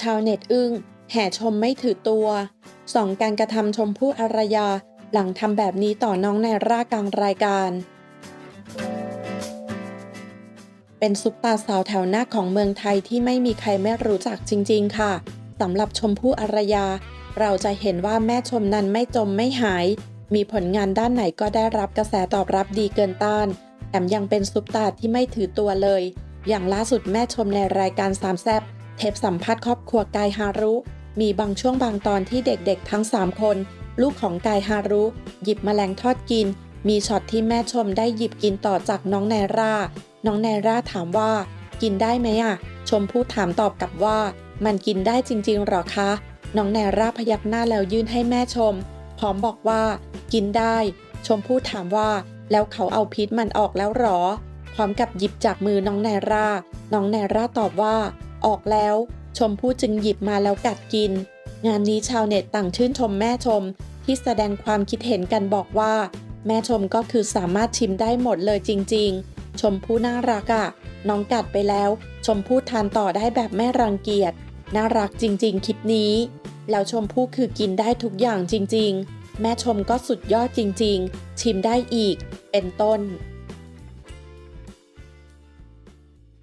ชาวเน็ตอึ้งแห่ชมไม่ถือตัวสองการกระทำชมพู่อารยาหลังทำแบบนี้ต่อน้องในร่ากลางรายการ เป็นซุปตาสาวแถวหน้าของเมืองไทยที่ไม่มีใครไม่รู้จักจริง ๆ ค่ะสำหรับชมพู่อารยา เราจะเห็นว่าแม่ชมนั้นไม่จมไม่หาย มีผลงานด้านไหนก็ได้รับกระแสตอบรับดีเกินต้าน มยังเป็นซุปตาที่ไม่ถือตัวเลย อย่างล่าสุดแม่ชมในรายการสามแซบเทปสัมภาษณ์ครอบครัวกายฮารุ มีบางช่วงบางตอนที่เด็กๆ ทั้ง 3 คน ลูกของกายฮารุ หยิบแมลงทอดกิน มีช็อตที่แม่ชมได้หยิบกินต่อจากน้องไนร่า น้องไนร่าถามว่า กินได้ไหมอะชมพูถามตอบกลับว่า มันกินได้จริงๆหรอคะ น้องไนร่าพยักหน้าแล้วยื่นให้แม่ชม พร้อมบอกว่า กินได้ ชมพูถามว่า แล้วเขาเอาพิษมันออกแล้วหรอ พร้อมกับหยิบจากมือน้องไนร่าน้องไนร่าตอบว่า ออกแล้ว ชมพู่จึงหยิบมาแล้วกัดกิน งานนี้ชาวเน็ตต่างชื่นชมแม่ชม ที่แสดงความคิดเห็นกันบอกว่า แม่ชมก็คือสามารถชิมได้หมดเลยจริง ๆ ชมพู่น่ารักอะ่ะ น้องกัดไปแล้ว ชมพู่ทานต่อได้แบบไม่รังเกียจ น่ารักจริง ๆ คลิปนี้ แล้วชมพู่คือกินได้ทุกอย่างจริง ๆ แม่ชมก็สุดยอดจริง ๆ ชิมได้อีก เป็นต้น